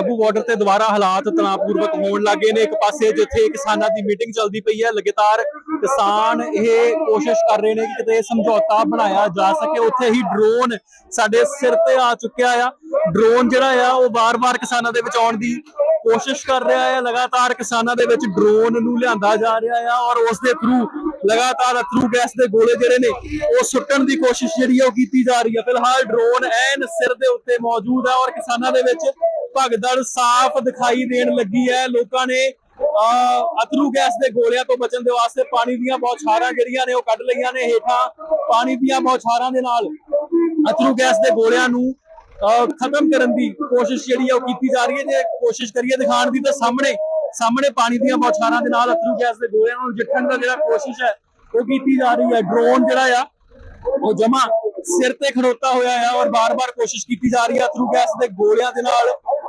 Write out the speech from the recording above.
Shambhu border ਤੇ ਦੁਬਾਰਾ ਹਾਲਾਤ ਤਣਾਅਪੂਰਵਕ ਹੋਣ ਲੱਗੇ ਨੇ। ਇੱਕ ਪਾਸੇ ਜਿੱਥੇ ਕਿਸਾਨਾਂ ਦੀ ਮੀਟਿੰਗ ਚੱਲਦੀ ਪਈ ਹੈ, ਲਗਾਤਾਰ ਕਿਸਾਨ ਇਹ ਕੋਸ਼ਿਸ਼ ਕਰ ਰਹੇ ਨੇ ਕਿ ਕਿਤੇ ਸਮਝੌਤਾ ਬਣਾਇਆ ਜਾ ਸਕੇ। ਉੱਥੇ ਹੀ ਡਰੋਨ ਸਾਡੇ ਸਿਰ ਤੇ ਆ ਚੁੱਕਿਆ ਆ। ਡਰੋਨ ਜਿਹੜਾ ਆ, ਉਹ ਵਾਰ-ਵਾਰ ਕਿਸਾਨਾਂ ਦੇ ਵਿੱਚ ਆਉਣ ਦੀ ਕੋਸ਼ਿਸ਼ ਕਰ ਰਿਹਾ ਹੈ ਲਗਾਤਾਰ ਕਿਸਾਨਾਂ ਦੇ ਵਿੱਚ ਡਰੋਨ ਨੂੰ ਲਿਆਂਦਾ ਜਾ ਰਿਹਾ ਆ ਔਰ ਉਸ ਦੇ ਥਰੂ ਲਗਾਤਾਰ ਅਥਰੂ ਗੈਸ ਦੇ ਗੋਲੇ ਜਿਹੜੇ ਨੇ, ਉਹ ਸੁੱਟਣ ਦੀ ਕੋਸ਼ਿਸ਼ ਜਿਹੜੀ ਹੈ ਉਹ ਕੀਤੀ ਜਾ ਰਹੀ ਹੈ ਫਿਲਹਾਲ ਡਰੋਨ ਐਨ ਸਿਰ ਦੇ ਉੱਤੇ ਮੌਜੂਦ ਹੈ ਔਰ ਕਿਸਾਨਾਂ ਦੇ ਵਿੱਚ ਭਗਦੜ ਸਾਫ਼ ਦਿਖਾਈ ਦੇਣ ਲੱਗੀ ਹੈ। ਲੋਕਾਂ ਨੇ, ਅਹ ਗੈਸ ਦੇ ਗੋਲਿਆਂ ਤੋਂ ਬਚਣ ਦੇ ਵਾਸਤੇ ਪਾਣੀ ਦੀਆਂ ਬੌਛਾਰਾਂ ਜਿਹੜੀਆਂ ਨੇ ਉਹ ਕੱਢ ਲਈਆਂ ਨੇ। ਹੇਠਾਂ ਪਾਣੀ ਦੀਆਂ ਬੌਛਾਰਾਂ ਦੇ ਨਾਲ ਅਥਰੂ ਗੈਸ ਦੇ ਗੋਲਿਆਂ ਨੂੰ ਖਤਮ ਕਰਨ ਦੀ ਕੋਸ਼ਿਸ਼ ਜਿਹੜੀ ਹੈ ਉਹ ਕੀਤੀ ਜਾ ਰਹੀ ਹੈ। ਜੇ ਕੋਸ਼ਿਸ਼ ਕਰੀਏ ਦਿਖਾਉਣ ਦੀ ਤਾਂ ਸਾਹਮਣੇ ਸਾਹਮਣੇ ਪਾਣੀ ਦੀਆਂ ਬੌਛਾਰਾਂ ਦੇ ਨਾਲ ਅਥਰੂ ਗੈਸ ਦੇ ਗੋਲਿਆਂ ਨਾਲ ਜਿੱਠਣ ਦਾ ਜਿਹੜਾ ਕੋਸ਼ਿਸ਼ ਹੈ ਉਹ ਕੀਤੀ ਜਾ ਰਹੀ ਹੈ। ਡਰੋਨ ਜਿਹੜਾ ਆ, ਉਹ ਜਮਾ ਸਿਰ ਤੇ ਖੜੋਤਾ ਹੋਇਆ ਹੈ ਔਰ ਬਾਰ-ਬਾਰ ਕੋਸ਼ਿਸ਼ ਕੀਤੀ ਜਾ ਰਹੀ ਹੈ ਅਥਰੂ ਗੈਸ ਦੇ ਗੋਲਿਆਂ ਦੇ ਨਾਲ।